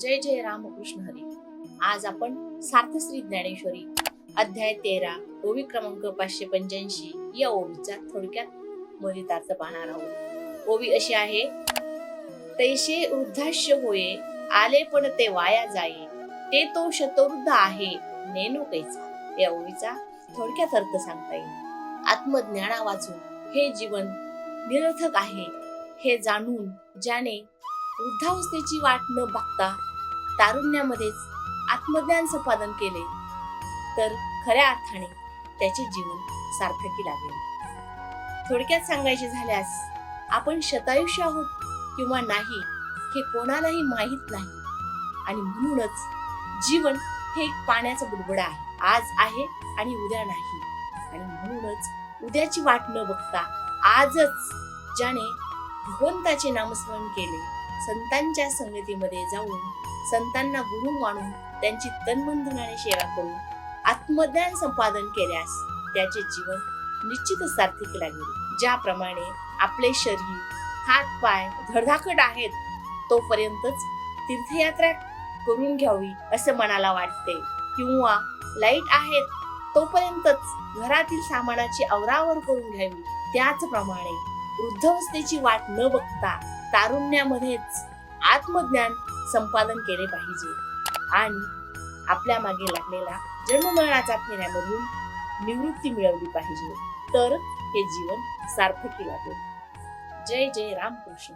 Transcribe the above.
जय जय रामकृष्ण हरी. आज आपण सार्थश्री ज्ञानेश्वरी अध्याय तेरा ओवी क्रमांक पाचशे पंच्याऐंशी या ओवीचा थोडक्यात मदितार्थ पाहणार आहोत. ओवी अशी आहे तैसे वृद्धाश्य होये आले पण ते वाया जाये ते तो शतवृद्ध आहे नेणू कैसा. या ओवीचा थोडक्यात अर्थ सांगता येईल. आत्मज्ञाना वाचून हे जीवन निरर्थक आहे हे जाणून ज्याने वृद्धावस्थेची वाट न बघता तारुण्यामध्येच आत्मज्ञान संपादन केले. तर खऱ्या अर्थाने त्याचे जीवन सार्थकी लागेल. थोडक्यात सांगायचे झाल्यास आपण शतायुष्य आहोत किंवा नाही हे कोणालाही माहीत नाही. आणि म्हणूनच जीवन हे एक पाण्याचा बुडबुडा आहे. आज आहे आणि उद्या नाही. आणि म्हणूनच उद्याची वाट न बघता आजच ज्याने भगवंताचे नामस्मरण केले संतांच्या संगतीमध्ये जाऊन संतांना गुरु मानून त्यांची तन्मंधनाने सेवा करून आत्मज्ञान संपादन केल्यास त्याचे जीवन निश्चितच सार्थिक लागेल. ज्याप्रमाणे आपले शरीर हात पाय धडधाकट आहेत तोपर्यंतच तीर्थयात्रा करून घ्यावी असं मनाला वाटते. किंवा लाइट आहेत तोपर्यंतच घरातील सामानाची आवरावर करून घ्यावी. त्याचप्रमाणे वृद्धावस्थेची वाट न बघता तारुण्यामध्येच आत्मज्ञान संपादन केले पाहिजे. आणि आपल्या मागे लागलेला जन्ममरणाचा फेऱ्यामधून निवृत्ती मिळवली पाहिजे. तर हे जीवन सार्थकी लागेल. जय जय रामकृष्ण.